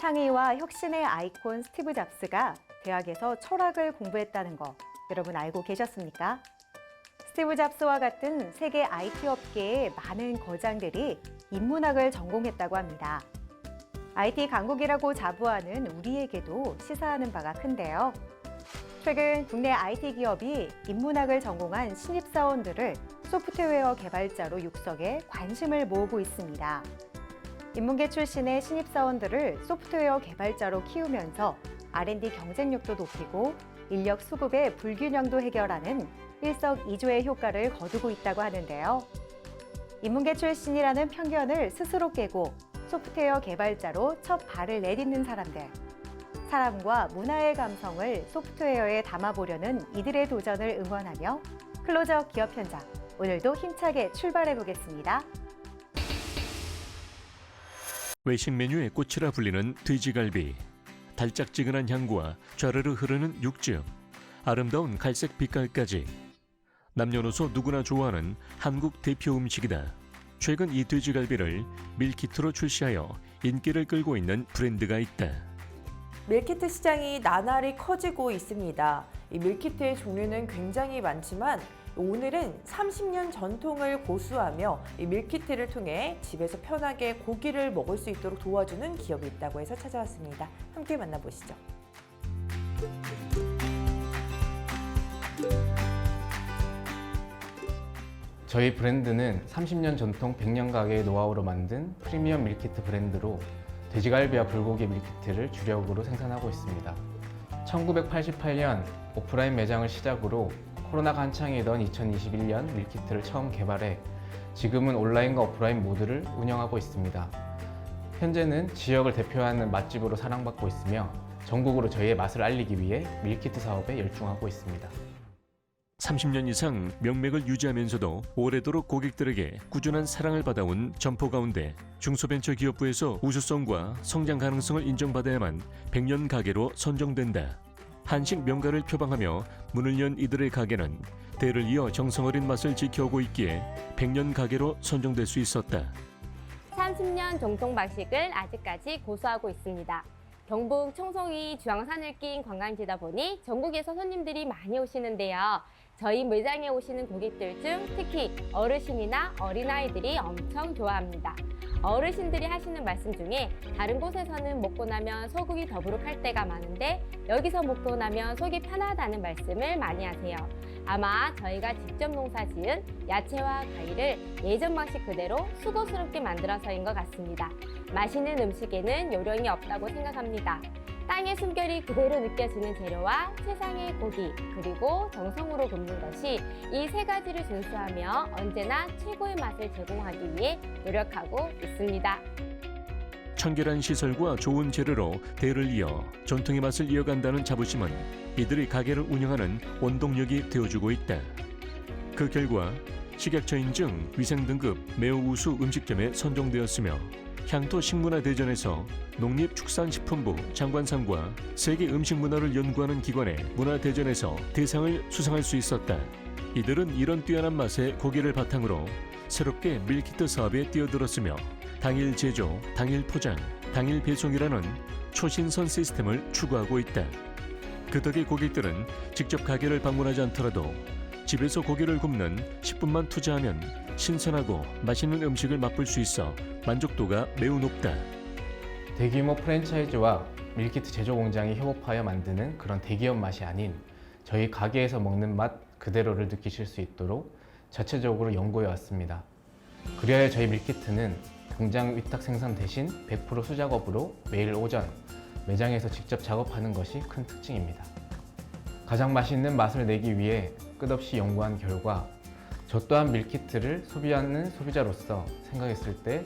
창의와 혁신의 아이콘 스티브 잡스가 대학에서 철학을 공부했다는 거 여러분 알고 계셨습니까? 스티브 잡스와 같은 세계 IT 업계의 많은 거장들이 인문학을 전공했다고 합니다. IT 강국이라고 자부하는 우리에게도 시사하는 바가 큰데요. 최근 국내 IT 기업이 인문학을 전공한 신입사원들을 소프트웨어 개발자로 육성해 관심을 모으고 있습니다. 인문계 출신의 신입사원들을 소프트웨어 개발자로 키우면서 R&D 경쟁력도 높이고 인력 수급의 불균형도 해결하는 일석이조의 효과를 거두고 있다고 하는데요. 인문계 출신이라는 편견을 스스로 깨고 소프트웨어 개발자로 첫 발을 내딛는 사람들. 사람과 문화의 감성을 소프트웨어에 담아보려는 이들의 도전을 응원하며 클로저 기업 현장. 오늘도 힘차게 출발해 보겠습니다. 외식 메뉴의 꽃이라 불리는 돼지갈비, 달짝지근한 향과 좌르르 흐르는 육즙, 아름다운 갈색 빛깔까지 남녀노소 누구나 좋아하는 한국 대표 음식이다. 최근 이 돼지갈비를 밀키트로 출시하여 인기를 끌고 있는 브랜드가 있다. 밀키트 시장이 나날이 커지고 있습니다. 이 밀키트의 종류는 굉장히 많지만 오늘은 30년 전통을 고수하며 이 밀키트를 통해 집에서 편하게 고기를 먹을 수 있도록 도와주는 기업이 있다고 해서 찾아왔습니다. 함께 만나보시죠. 저희 브랜드는 30년 전통 100년 가게의 노하우로 만든 프리미엄 밀키트 브랜드로 돼지갈비와 불고기 밀키트를 주력으로 생산하고 있습니다. 1988년 오프라인 매장을 시작으로 코로나가 한창이던 2021년 밀키트를 처음 개발해 지금은 온라인과 오프라인 모두를 운영하고 있습니다. 현재는 지역을 대표하는 맛집으로 사랑받고 있으며 전국으로 저희의 맛을 알리기 위해 밀키트 사업에 열중하고 있습니다. 30년 이상 명맥을 유지하면서도 오래도록 고객들에게 꾸준한 사랑을 받아온 점포 가운데 중소벤처기업부에서 우수성과 성장 가능성을 인정받아야만 100년 가게로 선정된다. 한식 명가를 표방하며 문을 연 이들의 가게는 대를 이어 정성어린 맛을 지켜오고 있기에 100년 가게로 선정될 수 있었다. 30년 정통 방식을 아직까지 고수하고 있습니다. 경북 청송이 주황산을 낀 관광지다 보니 전국에서 손님들이 많이 오시는데요. 저희 매장에 오시는 고객들 중 특히 어르신이나 어린아이들이 엄청 좋아합니다. 어르신들이 하시는 말씀 중에 다른 곳에서는 먹고 나면 속이 더부룩할 때가 많은데 여기서 먹고 나면 속이 편하다는 말씀을 많이 하세요. 아마 저희가 직접 농사 지은 야채와 과일을 예전 방식 그대로 수고스럽게 만들어서인 것 같습니다. 맛있는 음식에는 요령이 없다고 생각합니다. 땅의 숨결이 그대로 느껴지는 재료와 세상의 고기, 그리고 정성으로 굽는 것이 이 세 가지를 준수하며 언제나 최고의 맛을 제공하기 위해 노력하고 있습니다. 청결한 시설과 좋은 재료로 대를 이어 전통의 맛을 이어간다는 자부심은 이들이 가게를 운영하는 원동력이 되어주고 있다. 그 결과 식약처 인증 위생 등급 매우 우수 음식점에 선정되었으며 향토 식문화 대전에서 농립축산식품부 장관상과 세계 음식 문화를 연구하는 기관의 문화 대전에서 대상을 수상할 수 있었다. 이들은 이런 뛰어난 맛의 고기를 바탕으로 새롭게 밀키트 사업에 뛰어들었으며 당일 제조, 당일 포장, 당일 배송이라는 초신선 시스템을 추구하고 있다. 그 덕에 고객들은 직접 가게를 방문하지 않더라도 집에서 고기를 굽는 10분만 투자하면 신선하고 맛있는 음식을 맛볼 수 있어 만족도가 매우 높다. 대규모 프랜차이즈와 밀키트 제조 공장이 협업하여 만드는 그런 대기업 맛이 아닌 저희 가게에서 먹는 맛 그대로를 느끼실 수 있도록 자체적으로 연구해 왔습니다. 그리하여 저희 밀키트는 공장 위탁 생산 대신 100% 수작업으로 매일 오전 매장에서 직접 작업하는 것이 큰 특징입니다. 가장 맛있는 맛을 내기 위해 끝없이 연구한 결과 저 또한 밀키트를 소비하는 소비자로서 생각했을 때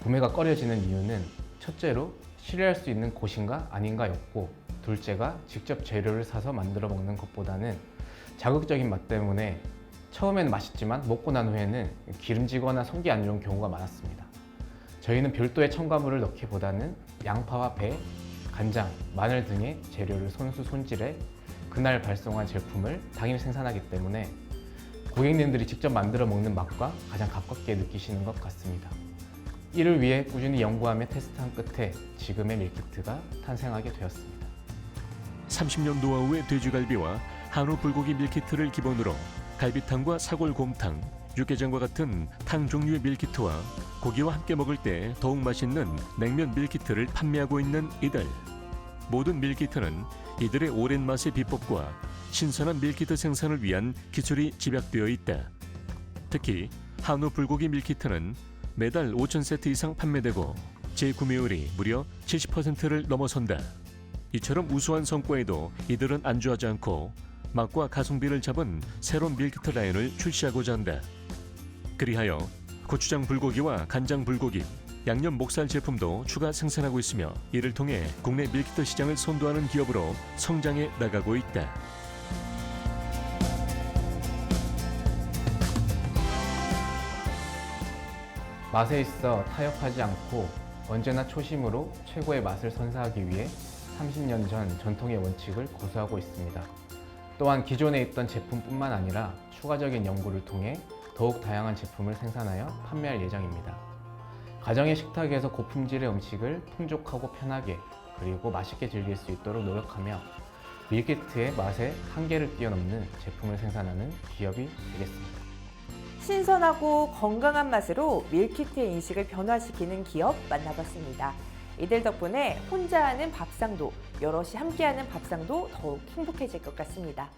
구매가 꺼려지는 이유는 첫째로 신뢰할 수 있는 곳인가 아닌가였고 둘째가 직접 재료를 사서 만들어 먹는 것보다는 자극적인 맛 때문에 처음에는 맛있지만 먹고 난 후에는 기름지거나 속이 안 좋은 경우가 많았습니다. 저희는 별도의 첨가물을 넣기보다는 양파와 배, 간장, 마늘 등의 재료를 손수 손질해 그날 발송한 제품을 당일 생산하기 때문에 고객님들이 직접 만들어 먹는 맛과 가장 가깝게 느끼시는 것 같습니다. 이를 위해 꾸준히 연구하며 테스트한 끝에 지금의 밀키트가 탄생하게 되었습니다. 30년 노하우의 돼지갈비와 한우 불고기 밀키트를 기본으로 갈비탕과 사골곰탕, 육개장과 같은 탕 종류의 밀키트와 고기와 함께 먹을 때 더욱 맛있는 냉면 밀키트를 판매하고 있는 이들. 모든 밀키트는 이들의 오랜 맛의 비법과 신선한 밀키트 생산을 위한 기술이 집약되어 있다. 특히 한우 불고기 밀키트는 매달 5천 세트 이상 판매되고 재구매율이 무려 70%를 넘어선다. 이처럼 우수한 성과에도 이들은 안주하지 않고 맛과 가성비를 잡은 새로운 밀키트 라인을 출시하고자 한다. 그리하여 고추장 불고기와 간장 불고기, 양념 목살 제품도 추가 생산하고 있으며 이를 통해 국내 밀키트 시장을 선도하는 기업으로 성장해 나가고 있다. 맛에 있어 타협하지 않고 언제나 초심으로 최고의 맛을 선사하기 위해 30년 전 전통의 원칙을 고수하고 있습니다. 또한 기존에 있던 제품뿐만 아니라 추가적인 연구를 통해 더욱 다양한 제품을 생산하여 판매할 예정입니다. 가정의 식탁에서 고품질의 음식을 풍족하고 편하게 그리고 맛있게 즐길 수 있도록 노력하며 밀키트의 맛에 한계를 뛰어넘는 제품을 생산하는 기업이 되겠습니다. 신선하고 건강한 맛으로 밀키트의 인식을 변화시키는 기업 만나봤습니다. 이들 덕분에 혼자 하는 밥상도, 여럿이 함께하는 밥상도 더욱 행복해질 것 같습니다.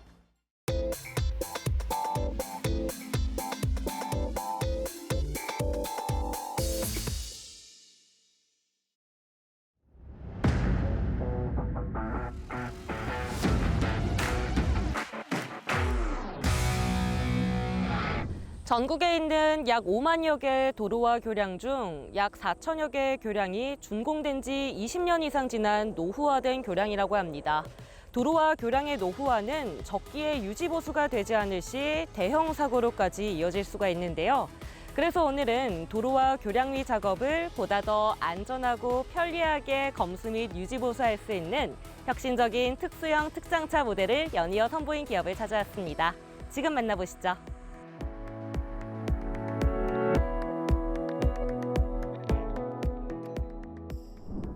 전국에 있는 약 5만여 개 도로와 교량 중 약 4천여 개 교량이 준공된 지 20년 이상 지난 노후화된 교량이라고 합니다. 도로와 교량의 노후화는 적기에 유지 보수가 되지 않을 시 대형 사고로까지 이어질 수가 있는데요. 그래서 오늘은 도로와 교량 위 작업을 보다 더 안전하고 편리하게 검수 및 유지 보수할 수 있는 혁신적인 특수형 특장차 모델을 연이어 선보인 기업을 찾아왔습니다. 지금 만나보시죠.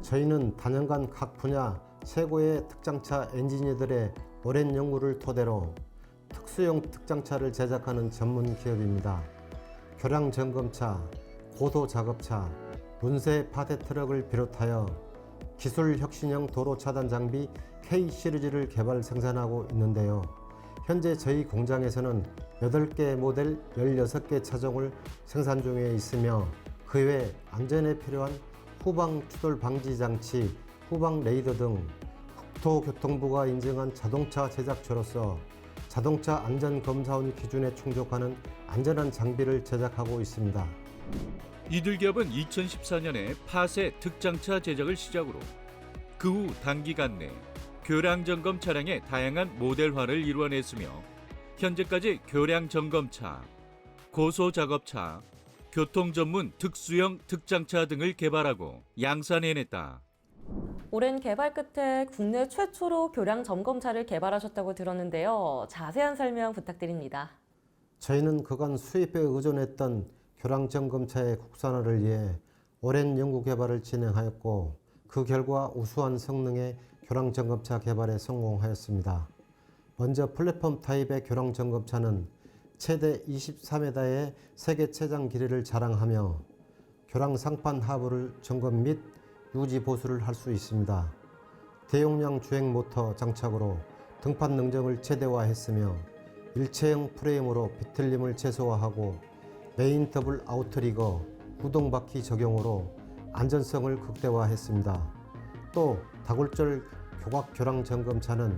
저희는 단연간 각 분야 최고의 특장차 엔지니어들의 오랜 연구를 토대로 특수용 특장차를 제작하는 전문 기업입니다. 교량 점검차, 고도 작업차, 문세 파대 트럭을 비롯하여 기술 혁신형 도로 차단 장비 K 시리즈를 개발 생산하고 있는데요. 현재 저희 공장에서는 8개 모델 16개 차종을 생산 중에 있으며 그 외 안전에 필요한 후방 추돌 방지 장치, 후방 레이더 등 국토교통부가 인증한 자동차 제작처로서 자동차 안전 검사원 기준에 충족하는 안전한 장비를 제작하고 있습니다. 이들 기업은 2014년에 파세 특장차 제작을 시작으로 그 후 단기간 내 교량 점검 차량의 다양한 모델화를 이루어냈으며 현재까지 교량 점검차, 고소 작업차, 교통 전문 특수형 특장차 등을 개발하고 양산해냈다. 오랜 개발 끝에 국내 최초로 교량 점검차를 개발하셨다고 들었는데요. 자세한 설명 부탁드립니다. 저희는 그간 수입에 의존했던 교량 점검차의 국산화를 위해 오랜 연구 개발을 진행하였고 그 결과 우수한 성능의 교량 점검차 개발에 성공하였습니다. 먼저 플랫폼 타입의 교량 점검차는 최대 23m의 세계 최장 길이를 자랑하며 교량 상판 하부를 점검 및 유지 보수를 할 수 있습니다. 대용량 주행 모터 장착으로 등판 능정을 최대화했으며 일체형 프레임으로 비틀림을 최소화하고 메인 더블 아웃트리거 구동 바퀴 적용으로 안전성을 극대화했습니다. 또 다굴절 교각 교량 점검차는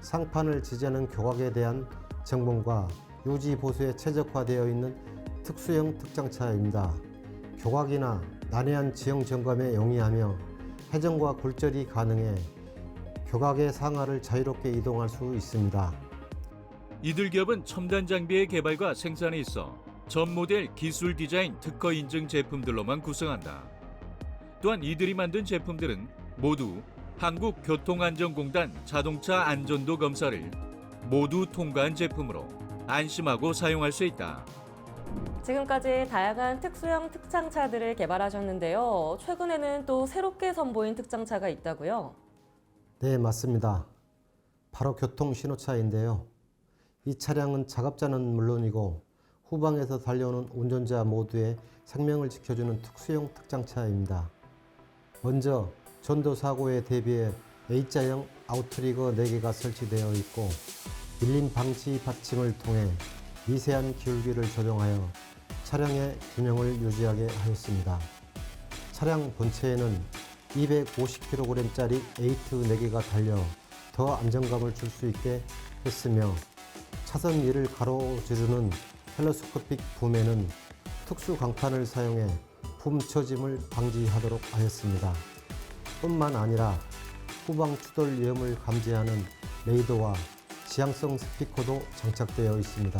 상판을 지지하는 교각에 대한 점검과 유지 보수에 최적화되어 있는 특수형 특장차입니다. 교각이나 난해한 지형 점검에 용이하며 회전과 굴절이 가능해 교각의 상하를 자유롭게 이동할 수 있습니다. 이들 기업은 첨단 장비의 개발과 생산에 있어 전 모델 기술 디자인 특허 인증 제품들로만 구성한다. 또한 이들이 만든 제품들은 모두 한국교통안전공단 자동차 안전도 검사를 모두 통과한 제품으로 안심하고 사용할 수 있다. 지금까지 다양한 특수형 특장차들을 개발하셨는데요. 최근에는 또 새롭게 선보인 특장차가 있다고요. 네, 맞습니다. 바로 교통 신호차인데요. 이 차량은 작업자는 물론이고 후방에서 달려오는 운전자 모두의 생명을 지켜주는 특수형 특장차입니다. 먼저 전도 사고에 대비해 A자형 아우트리거 4개가 설치되어 있고 밀림 방지 받침을 통해 미세한 기울기를 조정하여 차량의 균형을 유지하게 하였습니다. 차량 본체에는 250kg짜리 에이트 4개가 달려 더 안정감을 줄 수 있게 했으며 차선 위를 가로지르는 텔레스코픽 붐에는 특수 강판을 사용해 붐 처짐을 방지하도록 하였습니다. 뿐만 아니라 후방 추돌 위험을 감지하는 레이더와 지향성 스피커도 장착되어 있습니다.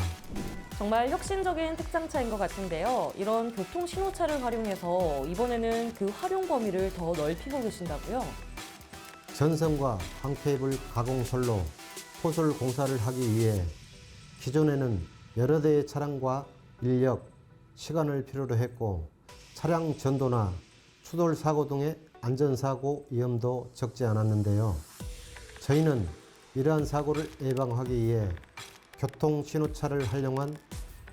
정말 혁신적인 특장차인 것 같은데요. 이런 교통 신호차를 활용해서 이번에는 그 활용 범위를 더 넓히고 계신다고요. 전선과 항케이블 가공설로 포솔 공사를 하기 위해 기존에는 여러 대의 차량과 인력, 시간을 필요로 했고 차량 전도나 추돌 사고 등의 안전사고 위험도 적지 않았는데요. 저희는 이러한 사고를 예방하기 위해 교통 신호차를 활용한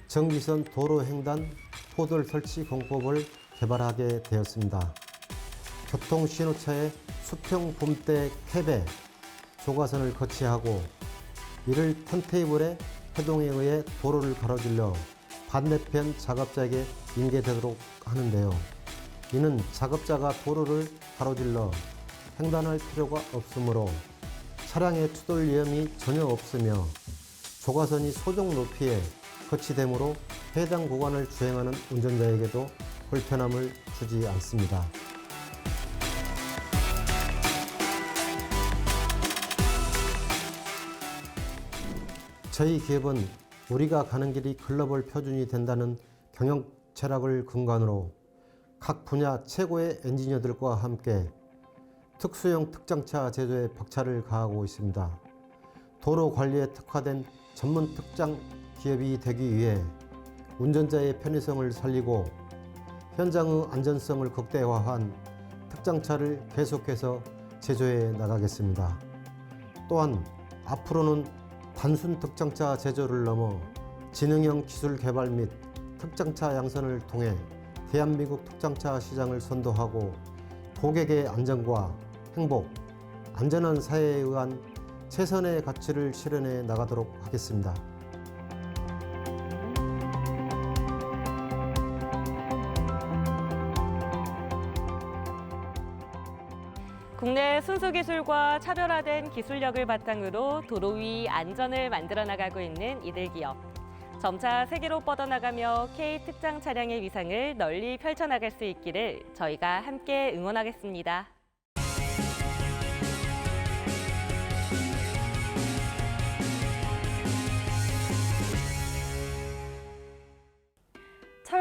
정비선 도로 횡단 포돌 설치 공법을 개발하게 되었습니다. 교통 신호차에 수평 봄대 캡에 조가선을 거치하고 이를 턴테이블의 해동에 의해 도로를 가로질러 반대편 작업자에게 인계되도록 하는데요. 이는 작업자가 도로를 가로질러 횡단할 필요가 없으므로 차량의 추돌 위험이 전혀 없으며 조가선이 소정 높이에 거치되므로 해당 구간을 주행하는 운전자에게도 불편함을 주지 않습니다. 저희 기업은 우리가 가는 길이 글로벌 표준이 된다는 경영 철학을 근간으로 각 분야 최고의 엔지니어들과 함께 특수형 특장차 제조에 박차를 가하고 있습니다. 도로 관리에 특화된 전문 특장 기업이 되기 위해 운전자의 편의성을 살리고 현장의 안전성을 극대화한 특장차를 계속해서 제조해 나가겠습니다. 또한 앞으로는 단순 특장차 제조를 넘어 지능형 기술 개발 및 특장차 양선을 통해 대한민국 특장차 시장을 선도하고 고객의 안전과 행복, 안전한 사회에 의한 최선의 가치를 실현해 나가도록 하겠습니다. 국내 순수 기술과 차별화된 기술력을 바탕으로 도로 위 안전을 만들어 나가고 있는 이들 기업. 점차 세계로 뻗어나가며 K 특장 차량의 위상을 널리 펼쳐나갈 수 있기를 저희가 함께 응원하겠습니다.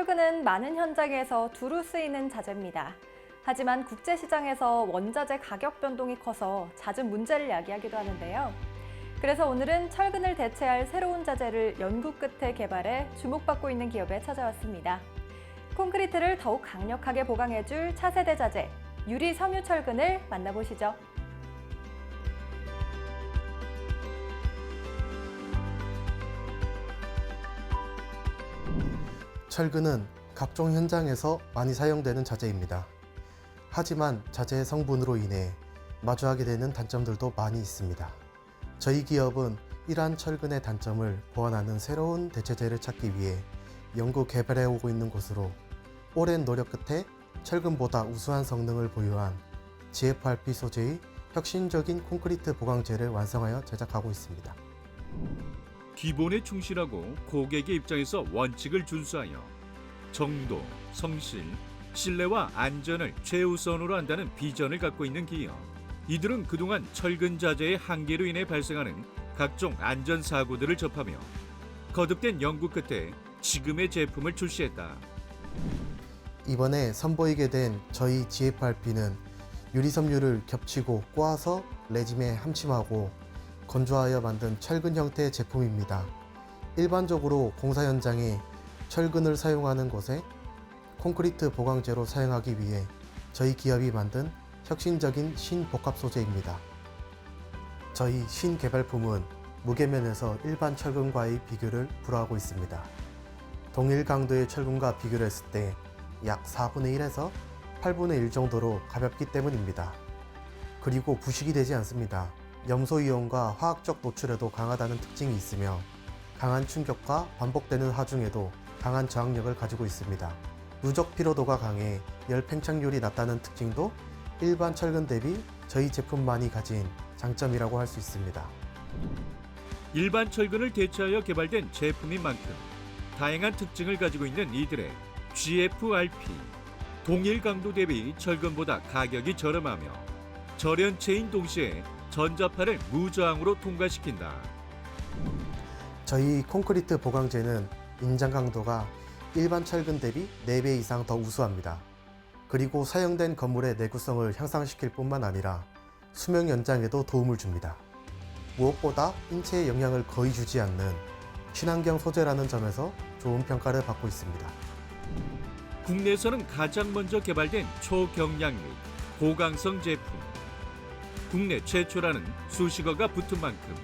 철근은 많은 현장에서 두루 쓰이는 자재입니다. 하지만 국제시장에서 원자재 가격 변동이 커서 잦은 문제를 야기하기도 하는데요. 그래서 오늘은 철근을 대체할 새로운 자재를 연구 끝에 개발해 주목받고 있는 기업에 찾아왔습니다. 콘크리트를 더욱 강력하게 보강해줄 차세대 자재, 유리 섬유 철근을 만나보시죠. 철근은 각종 현장에서 많이 사용되는 자재입니다. 하지만 자재의 성분으로 인해 마주하게 되는 단점들도 많이 있습니다. 저희 기업은 이러한 철근의 단점을 보완하는 새로운 대체제를 찾기 위해 연구 개발해 오고 있는 곳으로 오랜 노력 끝에 철근보다 우수한 성능을 보유한 GFRP 소재의 혁신적인 콘크리트 보강재를 완성하여 제작하고 있습니다. 기본에 충실하고 고객의 입장에서 원칙을 준수하여 정도, 성실, 신뢰와 안전을 최우선으로 한다는 비전을 갖고 있는 기업. 이들은 그동안 철근 자재의 한계로 인해 발생하는 각종 안전 사고들을 접하며 거듭된 연구 끝에 지금의 제품을 출시했다. 이번에 선보이게 된 저희 GFRP는 유리섬유를 겹치고 꼬아서 레짐에 함침하고 건조하여 만든 철근 형태의 제품입니다. 일반적으로 공사 현장에 철근을 사용하는 곳에 콘크리트 보강제로 사용하기 위해 저희 기업이 만든 혁신적인 신복합 소재입니다. 저희 신개발품은 무게면에서 일반 철근과의 비교를 불허하고 있습니다. 동일 강도의 철근과 비교를 했을 때 약 4분의 1에서 8분의 1 정도로 가볍기 때문입니다. 그리고 부식이 되지 않습니다. 염소 이온과 화학적 노출에도 강하다는 특징이 있으며 강한 충격과 반복되는 하중에도 강한 저항력을 가지고 있습니다. 누적 피로도가 강해 열 팽창률이 낮다는 특징도 일반 철근 대비 저희 제품만이 가진 장점이라고 할 수 있습니다. 일반 철근을 대체하여 개발된 제품인 만큼 다양한 특징을 가지고 있는 이들의 GFRP 동일 강도 대비 철근보다 가격이 저렴하며 절연체인 동시에 전자파를 무저항으로 통과시킨다. 저희 콘크리트 보강재는 인장 강도가 일반 철근 대비 4배 이상 더 우수합니다. 그리고 사용된 건물의 내구성을 향상시킬 뿐만 아니라 수명 연장에도 도움을 줍니다. 무엇보다 인체에 영향을 거의 주지 않는 친환경 소재라는 점에서 좋은 평가를 받고 있습니다. 국내에서는 가장 먼저 개발된 초경량 및 고강성 제품. 국내 최초라는 수식어가 붙은 만큼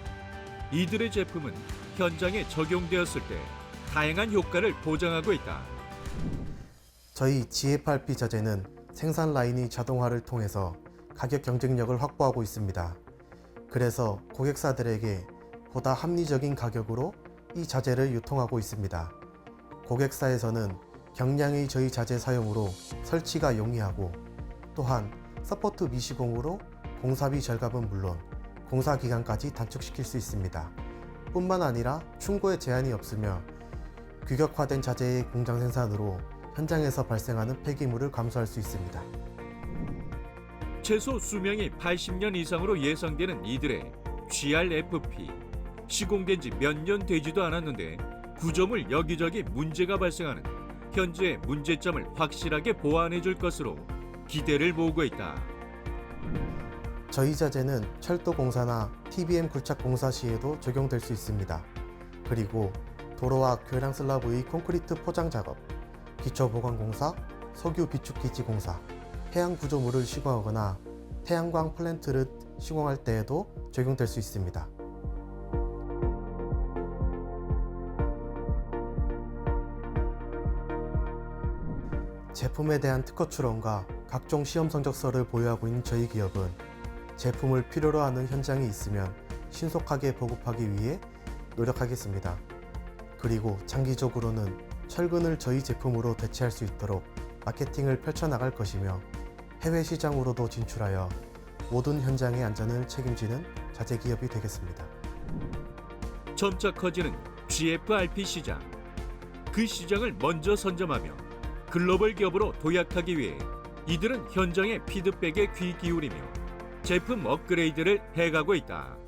이들의 제품은 현장에 적용되었을 때 다양한 효과를 보장하고 있다. 저희 GFRP 자재는 생산 라인이 자동화를 통해서 가격 경쟁력을 확보하고 있습니다. 그래서 고객사들에게 보다 합리적인 가격으로 이 자재를 유통하고 있습니다. 고객사에서는 경량의 저희 자재 사용으로 설치가 용이하고 또한 서포트 미시공으로 공사비 절감은 물론 공사 기간까지 단축시킬 수 있습니다. 뿐만 아니라 충고에 제한이 없으며 규격화된 자재의 공장 생산으로 현장에서 발생하는 폐기물을 감소할 수 있습니다. 최소 수명이 80년 이상으로 예상되는 이들의 GRFP. 시공된 지 몇 년 되지도 않았는데 구조물 여기저기 문제가 발생하는 현재의 문제점을 확실하게 보완해 줄 것으로 기대를 모으고 있다. 저희 자재는 철도 공사나 TBM 굴착 공사 시에도 적용될 수 있습니다. 그리고 도로와 교량 슬라브의 콘크리트 포장 작업, 기초 보강 공사, 석유 비축 기지 공사, 해양 구조물을 시공하거나 태양광 플랜트를 시공할 때에도 적용될 수 있습니다. 제품에 대한 특허 출원과 각종 시험 성적서를 보유하고 있는 저희 기업은 제품을 필요로 하는 현장이 있으면 신속하게 보급하기 위해 노력하겠습니다. 그리고 장기적으로는 철근을 저희 제품으로 대체할 수 있도록 마케팅을 펼쳐나갈 것이며 해외 시장으로도 진출하여 모든 현장의 안전을 책임지는 자재 기업이 되겠습니다. 점차 커지는 GFRP 시장. 그 시장을 먼저 선점하며 글로벌 기업으로 도약하기 위해 이들은 현장의 피드백에 귀 기울이며 제품 업그레이드를 해가고 있다.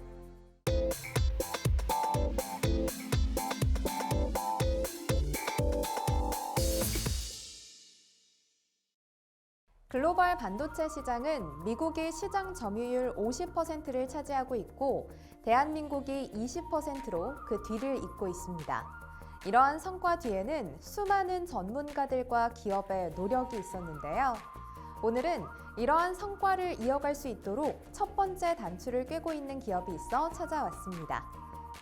글로벌 반도체 시장은 미국이 시장 점유율 50%를 차지하고 있고 대한민국이 20%로 그 뒤를 잇고 있습니다. 이러한 성과 뒤에는 수많은 전문가들과 기업의 노력이 있었는데요. 오늘은 이러한 성과를 이어갈 수 있도록 첫 번째 단추를 꿰고 있는 기업이 있어 찾아왔습니다.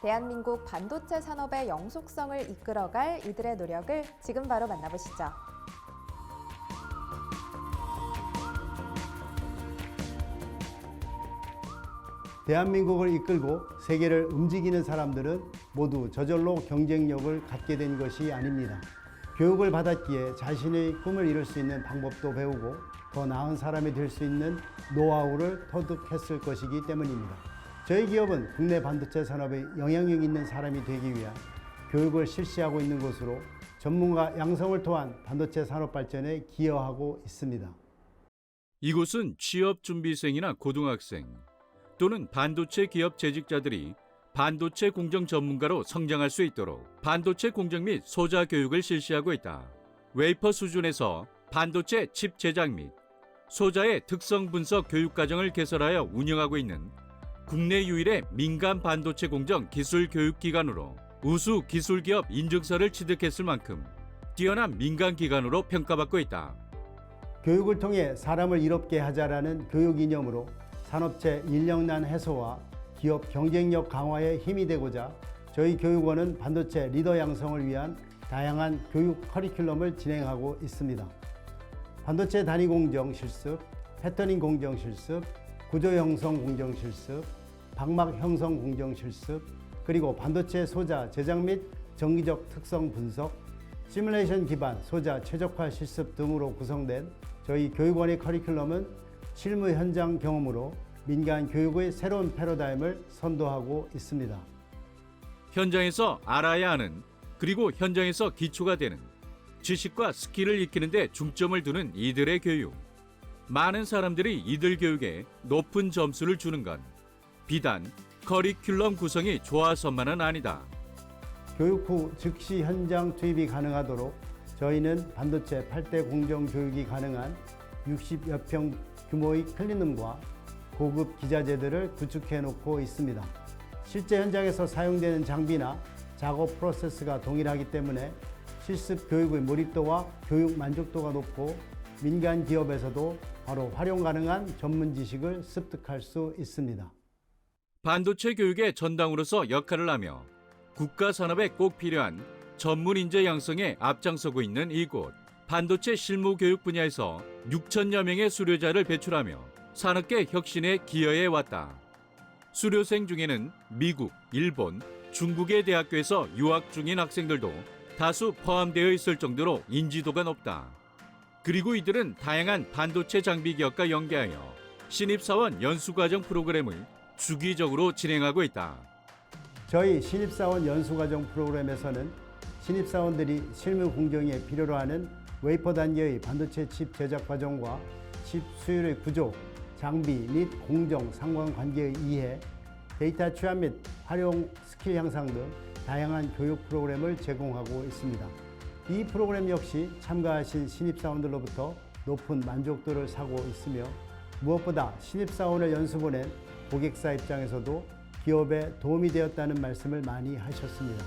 대한민국 반도체 산업의 영속성을 이끌어갈 이들의 노력을 지금 바로 만나보시죠. 대한민국을 이끌고 세계를 움직이는 사람들은 모두 저절로 경쟁력을 갖게 된 것이 아닙니다. 교육을 받았기에 자신의 꿈을 이룰 수 있는 방법도 배우고 더 나은 사람이 될 수 있는 노하우를 터득했을 것이기 때문입니다. 저희 기업은 국내 반도체 산업에 영향력 있는 사람이 되기 위한 교육을 실시하고 있는 곳으로 전문가 양성을 통한 반도체 산업 발전에 기여하고 있습니다. 이곳은 취업 준비생이나 고등학생 또는 반도체 기업 재직자들이 반도체 공정 전문가로 성장할 수 있도록 반도체 공정 및 소자 교육을 실시하고 있다. 웨이퍼 수준에서 반도체 칩 제작 및 소자의 특성 분석 교육 과정을 개설하여 운영하고 있는 국내 유일의 민간 반도체 공정 기술 교육 기관으로 우수 기술 기업 인증서를 취득했을 만큼 뛰어난 민간 기관으로 평가받고 있다. 교육을 통해 사람을 이롭게 하자라는 교육 이념으로 산업체 인력난 해소와 기업 경쟁력 강화에 힘이 되고자 저희 교육원은 반도체 리더 양성을 위한 다양한 교육 커리큘럼을 진행하고 있습니다. 반도체 단위 공정 실습, 패터닝 공정 실습, 구조 형성 공정 실습, 방막 형성 공정 실습, 그리고 반도체 소자 제작 및 정기적 특성 분석, 시뮬레이션 기반 소자 최적화 실습 등으로 구성된 저희 교육원의 커리큘럼은 실무 현장 경험으로 민간 교육의 새로운 패러다임을 선도하고 있습니다. 현장에서 알아야 하는 그리고 현장에서 기초가 되는 지식과 스킬을 익히는데 중점을 두는 이들의 교육. 많은 사람들이 이들 교육에 높은 점수를 주는 건 비단 커리큘럼 구성이 좋아서만은 아니다. 교육 후 즉시 현장 투입이 가능하도록 저희는 반도체 8대 공정 교육이 가능한 60여 평 규모의 클린룸과 고급 기자재들을 구축해 놓고 있습니다. 실제 현장에서 사용되는 장비나 작업 프로세스가 동일하기 때문에 실습 교육의 몰입도와 교육 만족도가 높고 민간 기업에서도 바로 활용 가능한 전문 지식을 습득할 수 있습니다. 반도체 교육의 전당으로서 역할을 하며 국가 산업에 꼭 필요한 전문 인재 양성에 앞장서고 있는 이곳. 반도체 실무 교육 분야에서 6천여 명의 수료자를 배출하며 산업계 혁신에 기여해 왔다. 수료생 중에는 미국, 일본, 중국의 대학교에서 유학 중인 학생들도 다수 포함되어 있을 정도로 인지도가 높다. 그리고 이들은 다양한 반도체 장비 기업과 연계하여 신입사원 연수과정 프로그램을 주기적으로 진행하고 있다. 저희 신입사원 연수과정 프로그램에서는 신입사원들이 실무 공정에 필요로 하는 웨이퍼 단계의 반도체 칩 제작 과정과 칩 수율의 구조, 장비 및 공정 상관관계의 이해, 데이터 취합 및 활용 스킬 향상 등 다양한 교육 프로그램을 제공하고 있습니다. 이 프로그램 역시 참가하신 신입사원들로부터 높은 만족도를 사고 있으며 무엇보다 신입사원을 연수 보낸 고객사 입장에서도 기업에 도움이 되었다는 말씀을 많이 하셨습니다.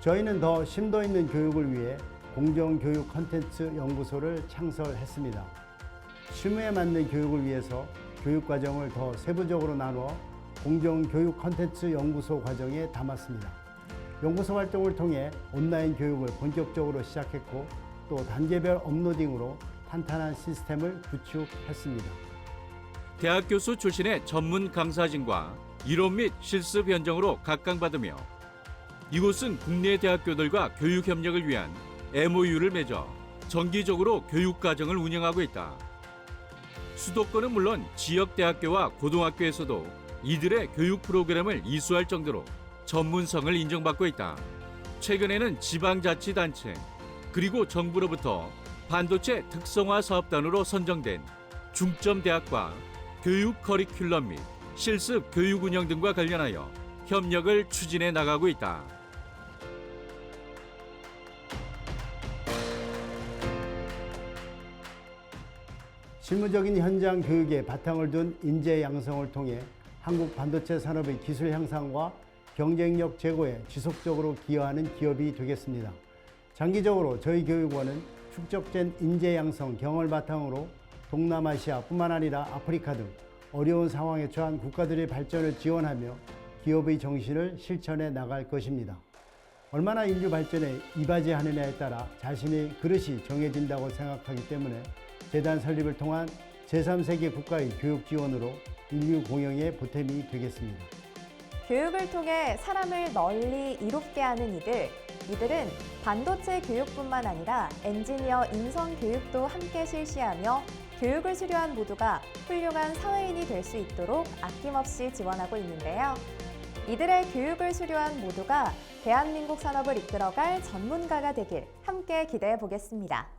저희는 더 심도 있는 교육을 위해 공정교육 컨텐츠 연구소를 창설했습니다. 실무에 맞는 교육을 위해서 교육과정을 더 세부적으로 나누어 공정교육 컨텐츠 연구소 과정에 담았습니다. 연구소 활동을 통해 온라인 교육을 본격적으로 시작했고 또 단계별 업로딩으로 탄탄한 시스템을 구축했습니다. 대학 교수 출신의 전문 강사진과 이론 및 실습 현장으로 각광받으며 이곳은 국내 대학교들과 교육 협력을 위한 MOU를 맺어 정기적으로 교육 과정을 운영하고 있다. 수도권은 물론 지역 대학교와 고등학교에서도 이들의 교육 프로그램을 이수할 정도로 전문성을 인정받고 있다. 최근에는 지방자치단체 그리고 정부로부터 반도체 특성화 사업단으로 선정된 중점 대학과 교육 커리큘럼 및 실습 교육 운영 등과 관련하여 협력을 추진해 나가고 있다. 실무적인 현장 교육에 바탕을 둔 인재 양성을 통해 한국 반도체 산업의 기술 향상과 경쟁력 제고에 지속적으로 기여하는 기업이 되겠습니다. 장기적으로 저희 교육원은 축적된 인재 양성 경험을 바탕으로 동남아시아뿐만 아니라 아프리카 등 어려운 상황에 처한 국가들의 발전을 지원하며 기업의 정신을 실천해 나갈 것입니다. 얼마나 인류 발전에 이바지하느냐에 따라 자신의 그릇이 정해진다고 생각하기 때문에 재단 설립을 통한 제3세계 국가의 교육 지원으로 인류 공영에 보탬이 되겠습니다. 교육을 통해 사람을 널리 이롭게 하는 이들, 이들은 반도체 교육뿐만 아니라 엔지니어 인성 교육도 함께 실시하며 교육을 수료한 모두가 훌륭한 사회인이 될 수 있도록 아낌없이 지원하고 있는데요. 이들의 교육을 수료한 모두가 대한민국 산업을 이끌어갈 전문가가 되길 함께 기대해 보겠습니다.